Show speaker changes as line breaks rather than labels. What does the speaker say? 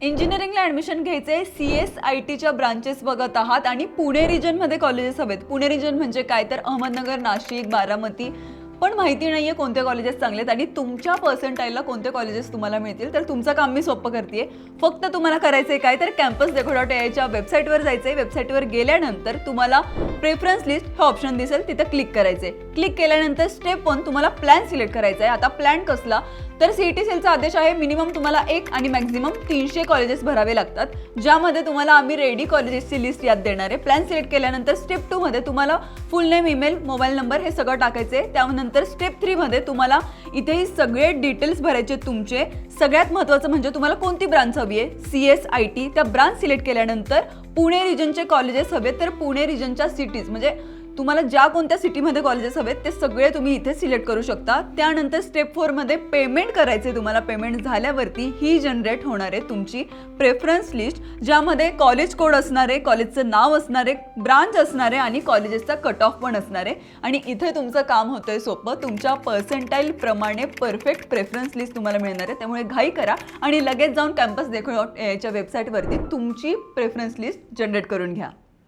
इंजिनिअरिंगला admission घ्यायचे C S I टीच्या branches बघत आहात. आणि पुणे रिजनमध्ये कॉलेजेस हवेत. पुणे रिजन म्हणजे काय? तर अहमदनगर नाशिक बारामती पण माहिती नाहीये कोणते कॉलेजेस चांगले आहेत आणि तुमच्या पर्सेंटाईलला कोणते कॉलेजेस तुम्हाला मिळतील. तर तुमचं काम मी सोपं करते फक्त तुम्हाला करायचं आहे काय? तर कॅम्पस देखो डॉट एआयच्या वेबसाईटवर जायचं आहे वेबसाईटवर गेल्यानंतर तुम्हाला प्रेफरन्स लिस्ट हे ऑप्शन दिसेल. तिथं क्लिक करायचे क्लिक केल्यानंतर स्टेप वन तुम्हाला प्लॅन सिलेक्ट करायचा आहे आता प्लॅन कसला? तर सीईटी सेलचा आदेश आहे मिनिमम तुम्हाला एक आणि मॅक्झिमम तीनशे कॉलेजेस भरावे लागतात. ज्यामध्ये तुम्हाला आम्ही रेडी कॉलेजेसची लिस्ट यात देणार आहे. प्लॅन सिलेक्ट केल्यानंतर स्टेप टूमध्ये तुम्हाला full name email mobile number हे सगळं टाकायचं आहे त्यानंतर स्टेप थ्री मध्ये तुम्हाला इथेही सगळे डिटेल्स भरायचे तुमचे. सगळ्यात महत्त्वाचं म्हणजे तुम्हाला कोणती ब्रांच हवी आहे? सी एस आय टी त्या ब्रांच सिलेक्ट केल्यानंतर पुणे रिजनचे कॉलेजेस हवेत तर पुणे रिजनच्या सिटीज म्हणजे तुम्हाला ज्या कोणत्या सिटीमध्ये कॉलेजेस हवेत ते सगळे तुम्ही इथे सिलेक्ट करू शकता. त्यानंतर स्टेप फोरमध्ये पेमेंट करायचे तुम्हाला. पेमेंट झाल्यावरती ही जनरेट होणार आहे तुमची प्रेफरन्स लिस्ट ज्यामध्ये कॉलेज कोड असणार आहे कॉलेजचं नाव असणार आहे ब्रांच असणार आहे आणि कॉलेजेसचा कट ऑफ पण असणार आहे. आणि इथे तुमचं काम होतंय सोपं. तुमच्या पर्सेंटाईल प्रमाणे परफेक्ट प्रेफरन्स लिस्ट तुम्हाला मिळणार आहे. त्यामुळे घाई करा आणि लगेच जाऊन कॅम्पस देखो डॉट याच्या वेबसाईटवरती तुमची प्रेफरन्स लिस्ट जनरेट करून घ्या.